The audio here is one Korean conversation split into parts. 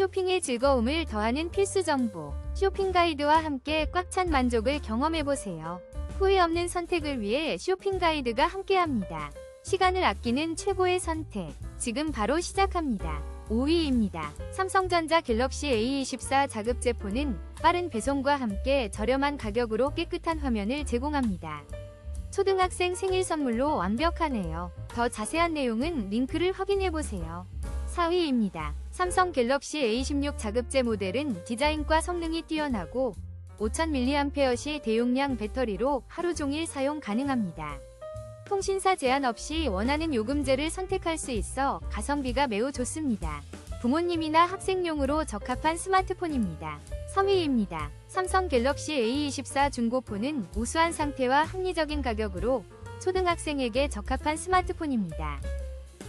쇼핑의 즐거움을 더하는 필수 정보. 쇼핑 가이드와 함께 꽉 찬 만족을 경험해보세요. 후회 없는 선택을 위해 쇼핑 가이드가 함께합니다. 시간을 아끼는 최고의 선택. 지금 바로 시작합니다. 5위입니다. 삼성전자 갤럭시 A24 자급제 폰은 빠른 배송과 함께 저렴한 가격으로 깨끗한 화면을 제공합니다. 초등학생 생일 선물로 완벽하네요. 더 자세한 내용은 링크를 확인해보세요. 4위입니다. 삼성 갤럭시 A16 자급제 모델은 디자인과 성능이 뛰어나고 5000mAh 대용량 배터리로 하루 종일 사용 가능합니다. 통신사 제한 없이 원하는 요금제를 선택할 수 있어 가성비가 매우 좋습니다. 부모님이나 학생용으로 적합한 스마트폰입니다. 3위입니다. 삼성 갤럭시 A24 중고폰은 우수한 상태와 합리적인 가격으로 초등학생에게 적합한 스마트폰입니다.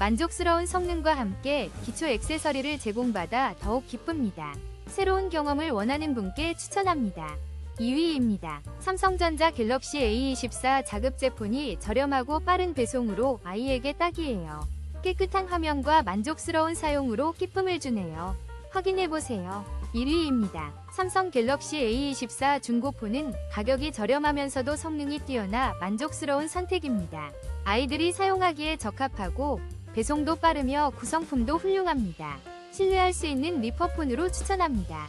만족스러운 성능과 함께 기초 액세서리를 제공받아 더욱 기쁩니다. 새로운 경험을 원하는 분께 추천합니다. 2위입니다. 삼성전자 갤럭시 A24 자급제 폰이 저렴하고 빠른 배송으로 아이에게 딱이에요. 깨끗한 화면과 만족스러운 사용으로 기쁨을 주네요. 확인해보세요. 1위입니다. 삼성 갤럭시 A24 중고폰은 가격이 저렴하면서도 성능이 뛰어나 만족스러운 선택입니다. 아이들이 사용하기에 적합하고 배송도 빠르며 구성품도 훌륭합니다. 신뢰할 수 있는 리퍼폰으로 추천합니다.